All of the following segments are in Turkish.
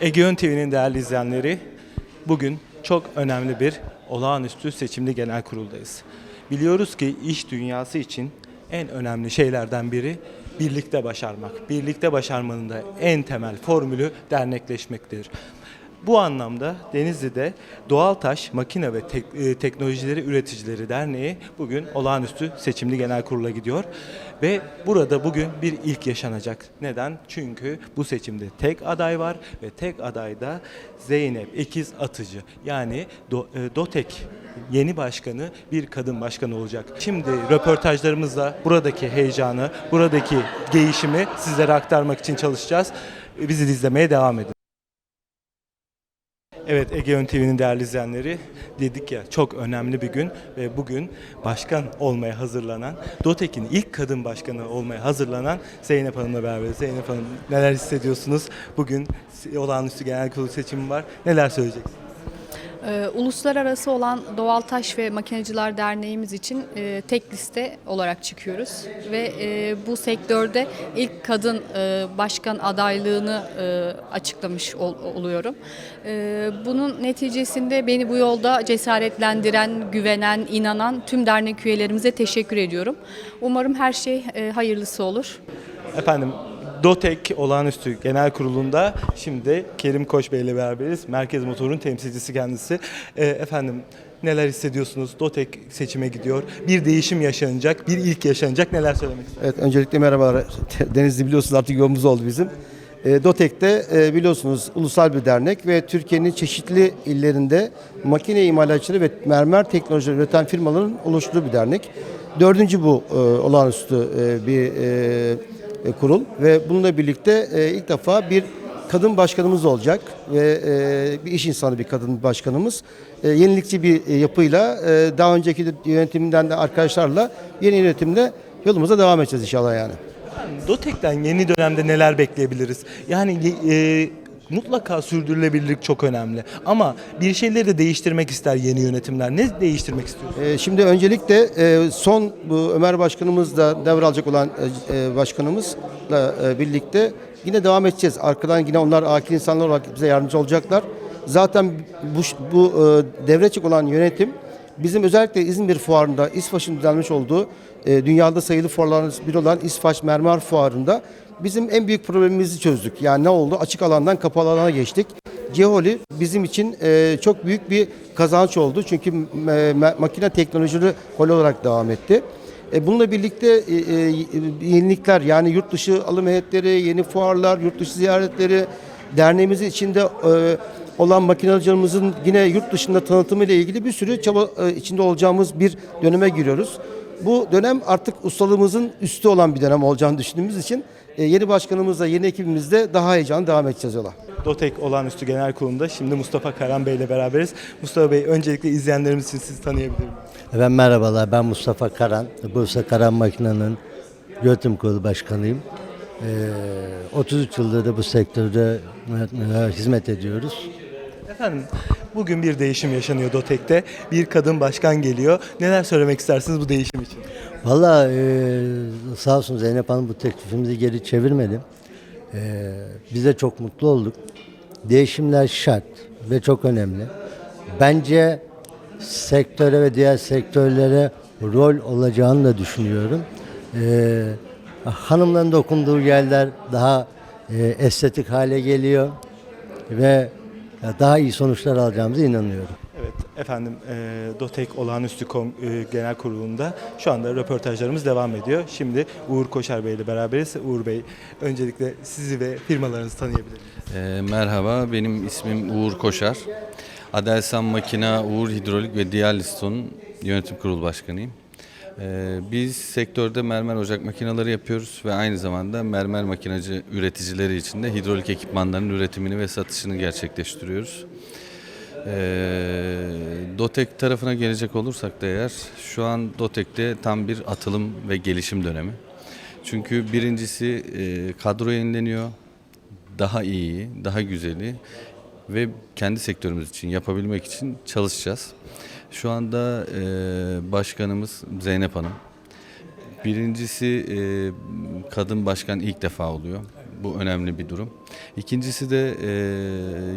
Egeon TV'nin değerli izleyenleri, bugün çok önemli bir olağanüstü seçimli genel kuruldayız. Biliyoruz ki iş dünyası için en önemli şeylerden biri birlikte başarmak. Birlikte başarmanın da en temel formülü dernekleşmektir. Bu anlamda Denizli'de Doğaltaş Makine ve Tek- e, Teknolojileri Üreticileri Derneği bugün olağanüstü seçimli genel kurula gidiyor. Ve burada bugün bir ilk yaşanacak. Neden? Çünkü bu seçimde tek aday var ve tek aday da Zeynep Ekiz Atıcı. Yani Do- e, DOTEK yeni başkanı bir kadın başkan olacak. Şimdi röportajlarımızla buradaki heyecanı, buradaki değişimi sizlere aktarmak için çalışacağız. Bizi izlemeye devam edin. Evet Egeon TV'nin değerli izleyenleri dedik ya çok önemli bir gün ve bugün başkan olmaya hazırlanan DOTEK'in ilk kadın başkanı olmaya hazırlanan Zeynep Hanım'la beraber. Zeynep Hanım neler hissediyorsunuz? Bugün olağanüstü genel kurul seçimi var. Neler söyleyeceksiniz? Ee, Uluslararası olan Doğal Taş ve Makineciler Derneğimiz için e, tek liste olarak çıkıyoruz ve e, bu sektörde ilk kadın e, başkan adaylığını e, açıklamış ol- oluyorum. E, bunun neticesinde beni bu yolda cesaretlendiren, güvenen, inanan tüm dernek üyelerimize teşekkür ediyorum. Umarım her şey e, hayırlısı olur. Efendim DOTEK olağanüstü genel kurulunda şimdi Kerim Koç Bey ile beraberiz. Merkez Motor'un temsilcisi kendisi. Ee, efendim neler hissediyorsunuz? DOTEK seçime gidiyor. Bir değişim yaşanacak, bir ilk yaşanacak. Neler söylemek istersiniz? Evet öncelikle merhabalar. Denizli biliyorsunuz artık yolumuz oldu bizim. E, DOTEK'te e, biliyorsunuz ulusal bir dernek ve Türkiye'nin çeşitli illerinde makine imalatçıları ve mermer teknolojileri üreten firmaların oluşturduğu bir dernek. Dördüncü bu e, olağanüstü e, bir e, e, kurul ve bununla birlikte e, ilk defa bir kadın başkanımız olacak ve e, bir iş insanı bir kadın başkanımız. Yenilikçi bir yapıyla daha önceki de yönetimden de arkadaşlarla yeni yönetimde yolumuza devam edeceğiz inşallah yani. DOTEK'ten yeni dönemde neler bekleyebiliriz? Yani e, mutlaka sürdürülebilirlik çok önemli. Ama bir şeyleri de değiştirmek ister yeni yönetimler. Ne değiştirmek istiyorsunuz? E, şimdi öncelikle e, son bu Ömer Başkanımız da devralacak olan e, e, başkanımızla e, birlikte yine devam edeceğiz. Arkadan yine onlar akil insanlar olarak bize yardımcı olacaklar. Zaten bu, bu e, devredecek olan yönetim bizim özellikle İzmir Fuarı'nda İSFAŞ'ın düzenlemiş olduğu e, dünyada sayılı fuarlardan biri olan İSFAŞ Mermer Fuarı'nda bizim en büyük problemimizi çözdük. Yani ne oldu? Açık alandan kapalı alana geçtik. Ciholi bizim için e, çok büyük bir kazanç oldu. Çünkü e, ma- makine teknolojileri hol olarak devam etti. E, bununla birlikte e, e, yenilikler yani yurt dışı alım heyetleri, yeni fuarlar, yurt dışı ziyaretleri, derneğimizin içinde e, olan makinacılarımızın yine yurt dışında tanıtımı ile ilgili bir sürü çaba e, içinde olacağımız bir döneme giriyoruz. Bu dönem artık ustalığımızın üstü olan bir dönem olacağını düşündüğümüz için e, yeni başkanımızla, yeni ekibimizle daha heyecanlı devam edeceğiz yola. DOTEK olağanüstü genel kurulunda şimdi Mustafa Karan Bey ile beraberiz. Mustafa Bey öncelikle izleyenlerimiz için sizi tanıyabilir miyim? Ben merhabalar, ben Mustafa Karan. Bursa Karan Makina'nın yönetim kurulu başkanıyım. Ee, 33 yıldır da bu sektörde e, hizmet ediyoruz. Efendim bugün bir değişim yaşanıyor DOTEK'te. Bir kadın başkan geliyor. Neler söylemek istersiniz bu değişim için? Valla e, sağ olsun Zeynep Hanım bu teklifimizi geri çevirmedi. E, biz de çok mutlu olduk. Değişimler şart ve çok önemli. Bence sektöre ve diğer sektörlere rol olacağını da düşünüyorum. E, hanımların dokunduğu yerler daha e, estetik hale geliyor ve daha iyi sonuçlar alacağımıza inanıyorum. Evet efendim e, DOTEK olağanüstü e, genel kurulunda şu anda röportajlarımız devam ediyor. Şimdi Uğur Koşar Bey ile beraberiz. Uğur Bey öncelikle sizi ve firmalarınızı tanıyabilir miyiz? Ee, merhaba, benim ismim Uğur Koşar. Adelsan Makina, Uğur Hidrolik ve Diyaliston'un yönetim kurulu başkanıyım. Ee, biz sektörde mermer ocak makineleri yapıyoruz ve aynı zamanda mermer makinacı üreticileri için de hidrolik ekipmanların üretimini ve satışını gerçekleştiriyoruz. Ee, Dotek tarafına gelecek olursak da eğer şu an Dotek'te tam bir atılım ve gelişim dönemi. Çünkü birincisi e, kadro yenileniyor, daha iyi, daha güzeli ve kendi sektörümüz için yapabilmek için çalışacağız. Şu anda e, başkanımız Zeynep Hanım. Birincisi e, kadın başkan ilk defa oluyor. Bu önemli bir durum. İkincisi de e,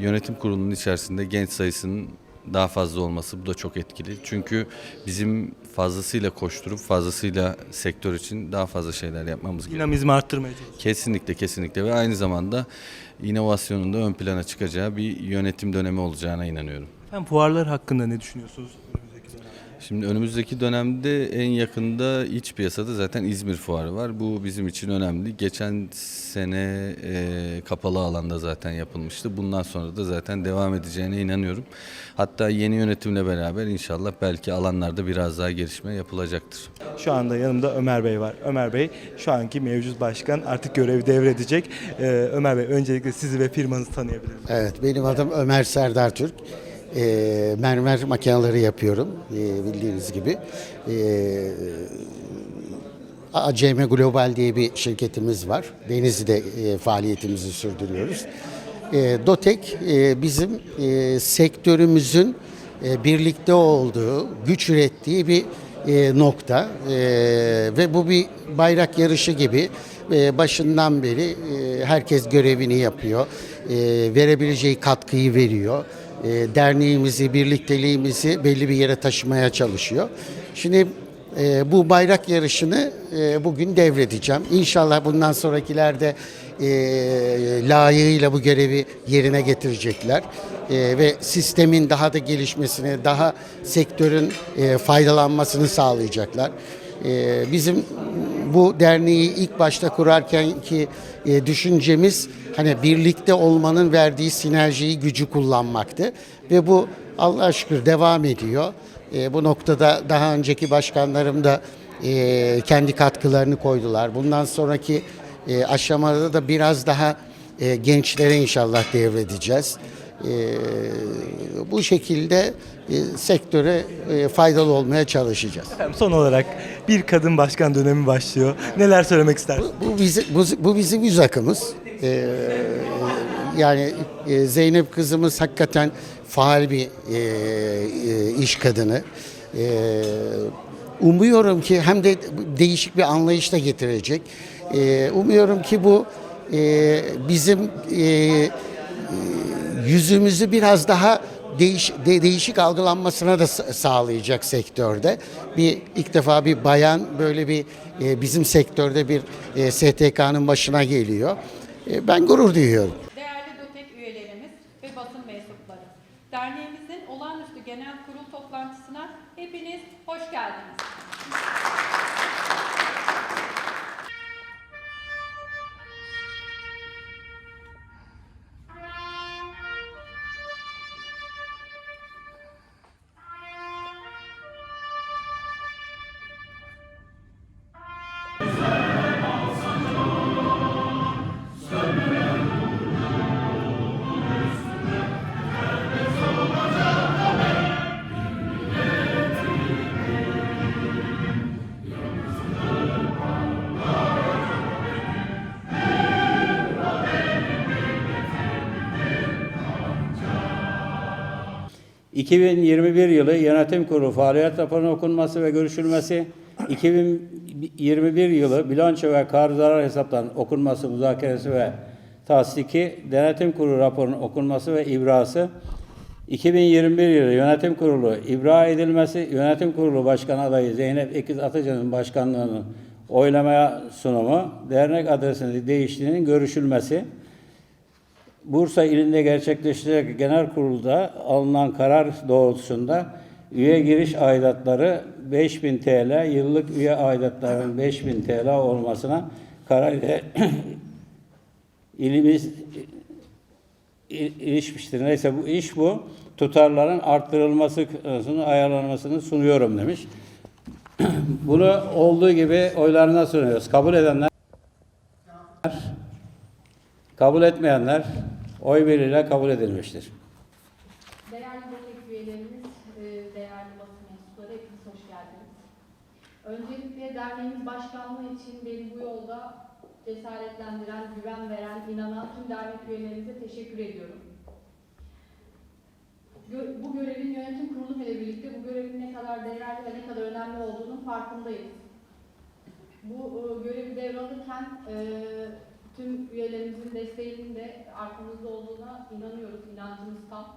yönetim kurulunun içerisinde genç sayısının daha fazla olması bu da çok etkili. Çünkü bizim fazlasıyla koşturup fazlasıyla sektör için daha fazla şeyler yapmamız gerekiyor. Dinamizmi arttırmaya çalışıyoruz. Kesinlikle kesinlikle ve aynı zamanda inovasyonun da ön plana çıkacağı bir yönetim dönemi olacağına inanıyorum. Efendim fuarlar hakkında ne düşünüyorsunuz? Şimdi önümüzdeki dönemde en yakında iç piyasada zaten İzmir Fuarı var. Bu bizim için önemli. Geçen sene e, kapalı alanda zaten yapılmıştı. Bundan sonra da zaten devam edeceğine inanıyorum. Hatta yeni yönetimle beraber inşallah belki alanlarda biraz daha gelişme yapılacaktır. Şu anda yanımda Ömer Bey var. Ömer Bey şu anki mevcut başkan artık görevi devredecek. Ee, Ömer Bey öncelikle sizi ve firmanızı tanıyabilir miyim? Evet, benim adım Ömer Serdar Türk. Ee, mermer makineleri yapıyorum, ee, bildiğiniz gibi. Ee, ACM Global diye bir şirketimiz var. Denizli'de e, faaliyetimizi sürdürüyoruz. E, Dotek e, bizim e, sektörümüzün e, birlikte olduğu, güç ürettiği bir e, nokta. E, ve bu bir bayrak yarışı gibi e, başından beri e, herkes görevini yapıyor. E, verebileceği katkıyı veriyor. E, derneğimizi, birlikteliğimizi belli bir yere taşımaya çalışıyor. Şimdi e, bu bayrak yarışını e, bugün devredeceğim. İnşallah bundan sonrakilerde e, layığıyla bu görevi yerine getirecekler. Ve sistemin daha da gelişmesini, daha sektörün faydalanmasını sağlayacaklar. Bizim bu derneği ilk başta kurarken ki e, düşüncemiz hani birlikte olmanın verdiği sinerjiyi, gücü kullanmaktı. Ve bu Allah'a şükür devam ediyor. E, bu noktada daha önceki başkanlarım da e, kendi katkılarını koydular. Bundan sonraki aşamada da biraz daha e, gençlere inşallah devredeceğiz. E, bu şekilde e, sektöre e, faydalı olmaya çalışacağız. Efendim son olarak bir kadın başkan dönemi başlıyor. Neler söylemek istersiniz? Bu, bu, bu bizim yüz akımız. Ee, yani e, Zeynep kızımız hakikaten faal bir e, e, iş kadını. Ee, umuyorum ki hem de değişik bir anlayış da getirecek. Ee, umuyorum ki bu e, bizim e, yüzümüzü biraz daha değiş, de- değişik algılanmasına da sa- sağlayacak sektörde. Bir ilk defa bir bayan böyle bir e, bizim sektörde bir e, STK'nın başına geliyor. E, ben gurur duyuyorum. Değerli DOTEK üyelerimiz ve basın mensupları. Derneğimizin olağanüstü genel kurul toplantısına hepiniz hoş geldiniz. 2021 yılı Yönetim Kurulu faaliyet raporunun okunması ve görüşülmesi, 2021 yılı bilanço ve kar zarar hesaplarının okunması, müzakeresi ve tasdiki, Denetim Kurulu raporunun okunması ve ibrası, 2021 yılı Yönetim Kurulu ibra edilmesi, Yönetim Kurulu Başkan adayı Zeynep Ekiz Atıcı'nın başkanlığının oylamaya sunumu, dernek adresinin değiştiğinin görüşülmesi, Bursa ilinde gerçekleşecek genel kurulda alınan karar doğrultusunda üye giriş aidatları 5000 TL, yıllık üye aidatlarının 5000 TL olmasına karar ile ilimiz il- ilişmiştir. Neyse bu iş bu. Tutarların arttırılması, ayarlanmasını sunuyorum demiş. Bunu olduğu gibi oylarına sunuyoruz. Kabul edenler Kabul etmeyenler oy birliğiyle kabul edilmiştir. Değerli destek üyelerimiz, e, değerli basın mensupları hepiniz hoş geldiniz. Öncelikle derneğimiz başkanlığı için beni bu yolda cesaretlendiren, güven veren, inanan tüm dernek üyelerimize teşekkür ediyorum. Bu görevin yönetim kurulu ile birlikte bu görevin ne kadar değerli ve ne kadar önemli olduğunun farkındayız. Bu e, görevi devralırken e, Tüm üyelerimizin desteğinin de arkamızda olduğuna inanıyoruz, inancımız tam.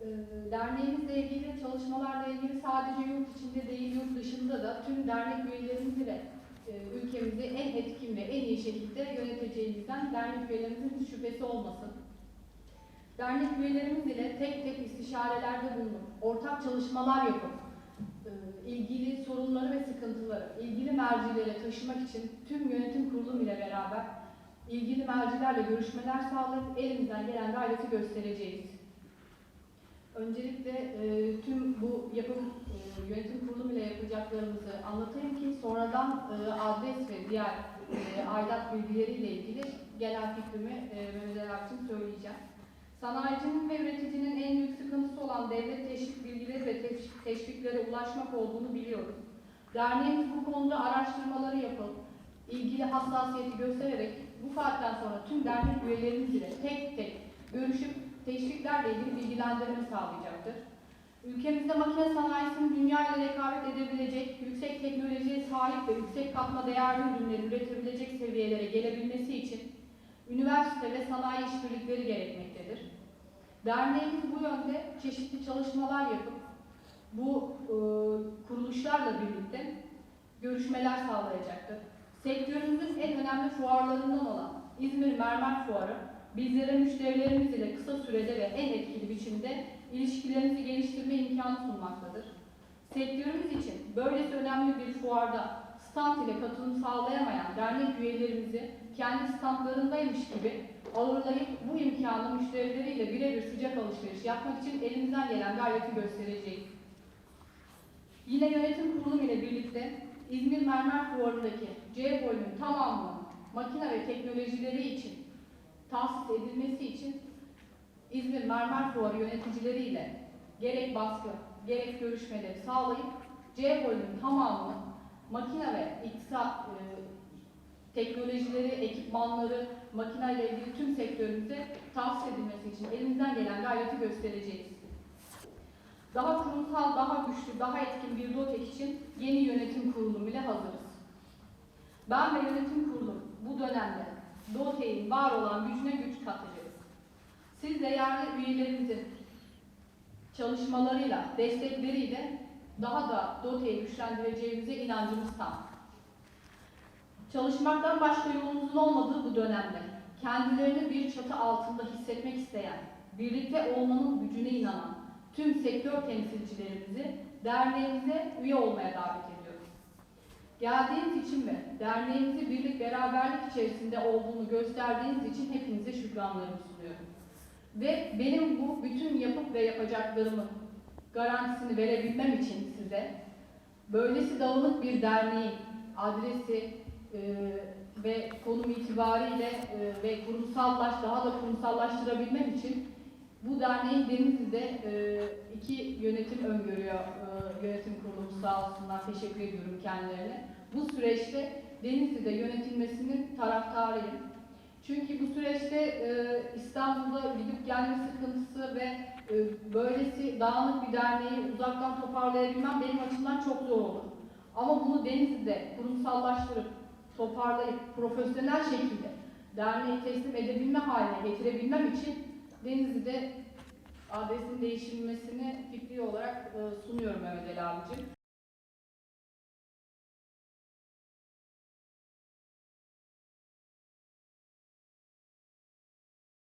Ee, Derneğimizle ilgili çalışmalarla ilgili sadece yurt içinde değil, yurt dışında da tüm dernek üyelerimiz ile e, ülkemizi en etkin ve en iyi şekilde yöneteceğimizden dernek üyelerimizin hiç şüphesi olmasın. Dernek üyelerimiz ile tek tek istişarelerde bulunup, ortak çalışmalar yapıp, ilgili sorunları ve sıkıntıları ilgili mercilere taşımak için tüm yönetim kurulum ile beraber ilgili mercilerle görüşmeler sağlayıp elimizden gelen gayreti göstereceğiz. Öncelikle e, tüm bu yapım e, yönetim kurulu ile yapacaklarımızı anlatayım ki sonradan e, adres ve diğer e, aidat bilgileriyle ilgili genel fikrimi e, Mehmet söyleyeceğim. Sanayicinin ve üreticinin en büyük sıkıntısı olan devlet teşvik bilgileri ve teşvik- teşviklere ulaşmak olduğunu biliyoruz. Derneğimiz bu konuda araştırmaları yapıp, ilgili hassasiyeti göstererek bu saatten sonra tüm dernek üyelerimiz ile tek tek görüşüp teşviklerle ilgili bilgilendirme sağlayacaktır. Ülkemizde makine sanayisinin dünya ile rekabet edebilecek, yüksek teknolojiye sahip ve yüksek katma değerli ürünleri üretebilecek seviyelere gelebilmesi için üniversite ve sanayi işbirlikleri gerekmektedir. Derneğimiz bu yönde çeşitli çalışmalar yapıp bu e, kuruluşlarla birlikte görüşmeler sağlayacaktır. Sektörümüzün en önemli fuarlarından olan İzmir Mermer Fuarı, bizlere müşterilerimiz ile kısa sürede ve en etkili biçimde ilişkilerimizi geliştirme imkanı sunmaktadır. Sektörümüz için böylesi önemli bir fuarda stand ile katılım sağlayamayan dernek üyelerimizi kendi standlarındaymış gibi ağırlayıp bu imkanı müşterileriyle birebir sıcak alışveriş yapmak için elimizden gelen gayreti göstereceğiz. Yine yönetim kurulu ile birlikte İzmir Mermer Fuarı'ndaki C bölümün tamamının makine ve teknolojileri için tahsis edilmesi için İzmir Mermer Fuarı yöneticileriyle gerek baskı, gerek görüşmeleri sağlayıp C bölümün tamamını makine ve iktisat e, teknolojileri, ekipmanları, makineyle ilgili tüm sektörümüze tahsis edilmesi için elimizden gelen gayreti göstereceğiz. Daha kurumsal, daha güçlü, daha etkin bir DOTEK için yeni yönetim kurulu ile hazırız. Ben ve yönetim kurulum bu dönemde DOTEK'in var olan gücüne güç katacağız. Siz de yerli üyelerimizin çalışmalarıyla, destekleriyle daha da DOTE'yi güçlendireceğimize inancımız tam. Çalışmaktan başka yolumuzun olmadığı bu dönemde kendilerini bir çatı altında hissetmek isteyen, birlikte olmanın gücüne inanan tüm sektör temsilcilerimizi derneğimize üye olmaya davet ediyoruz. Geldiğiniz için ve derneğimizi birlik beraberlik içerisinde olduğunu gösterdiğiniz için hepinize şükranlarımı sunuyorum. Ve benim bu bütün yapıp ve yapacaklarımın garantisini verebilmem için size böylesi dağınık bir derneğin adresi e, ve konum itibariyle e, ve kurumsallaş daha da kurumsallaştırabilmem için bu derneğin Denizli'de e, iki yönetim öngörüyor e, yönetim kurulu sağ olsunlar teşekkür ediyorum kendilerine. Bu süreçte Denizli'de yönetilmesinin taraftarıyım. Çünkü bu süreçte e, İstanbul'da gidip gelme sıkıntısı ve e, böylesi dağınık bir derneği uzaktan toparlayabilmem benim açımdan çok zor olur. Ama bunu Denizli'de kurumsallaştırıp, toparlayıp, profesyonel şekilde derneği teslim edebilme haline getirebilmem için Denizli'de adresin değiştirilmesini fikri olarak e, sunuyorum Mehmet Ali abicim.